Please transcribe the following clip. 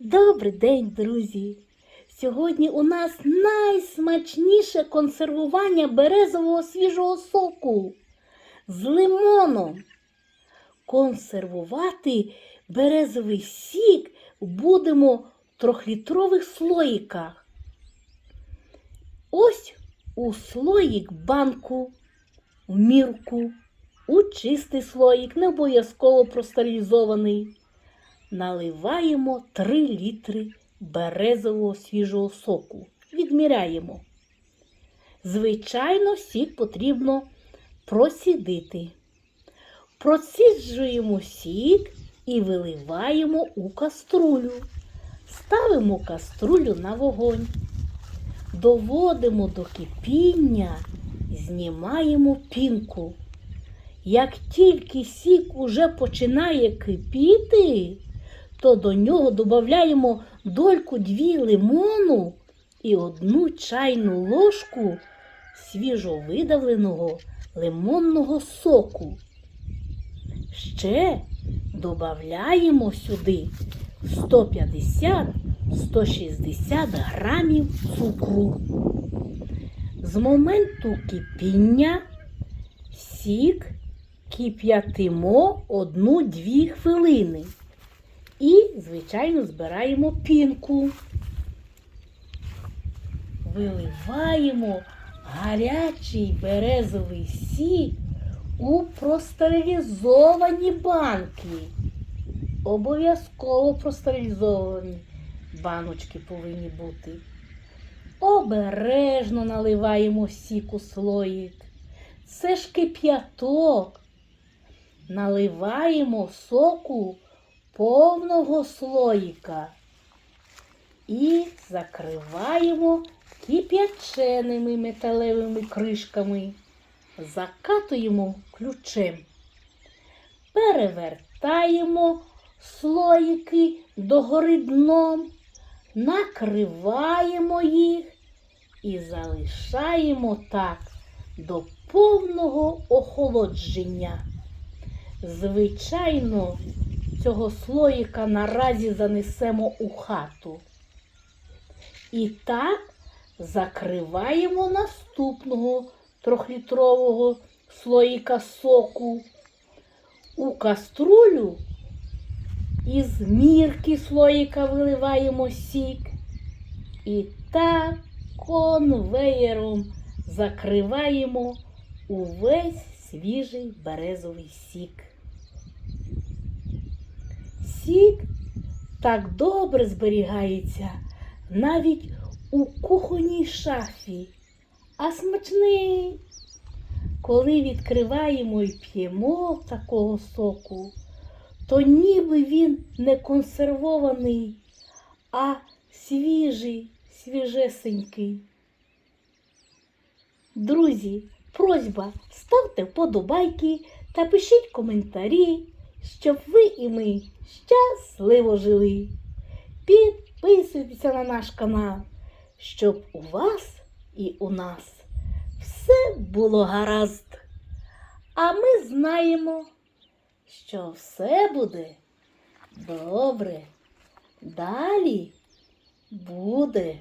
Добрий день, друзі! Сьогодні у нас найсмачніше консервування березового свіжого соку з лимоном. Консервувати березовий сік будемо в трьохлітрових слоїках. Ось у слоїк банку, в мірку, у чистий слоїк, не обов'язково простерилізований наливаємо 3 літри березового свіжого соку. Відміряємо. Звичайно, сік потрібно просідити. Проціджуємо сік і виливаємо у каструлю. Ставимо каструлю на вогонь. Доводимо до кипіння, знімаємо пінку. Як тільки сік уже починає кипіти, то до нього додаємо дольку дві лимону і одну чайну ложку свіжовидавленого лимонного соку. Ще додаємо сюди 150-160 грамів цукру. З моменту кипіння сік кип'ятимо 1-2 хвилини. І, звичайно, збираємо пінку. Виливаємо гарячий березовий сік у простерилізовані банки. Обов'язково простерилізовані баночки повинні бути. Обережно наливаємо сік у слоїк. Це ж кип'яток. Наливаємо соку повного слоїка. І закриваємо кип'яченими металевими кришками, закатуємо ключем, перевертаємо слоїки догори дном, накриваємо їх і залишаємо так до повного охолодження. Звичайно, цього слоїка наразі занесемо у хату. І так закриваємо наступного трьохлітрового слоїка соку. У каструлю із мірки слоїка виливаємо сік. І так конвеєром закриваємо увесь свіжий березовий сік. Сік так добре зберігається навіть у кухонній шафі, а смачний. Коли відкриваємо і п'ємо такого соку, то ніби він не консервований, а свіжий, свіжесенький. Друзі, просьба, ставте вподобайки та пишіть коментарі, щоб ви і ми щасливо жили. Підписуйтеся на наш канал, щоб у вас і у нас все було гаразд. А ми знаємо, що все буде добре. Далі буде.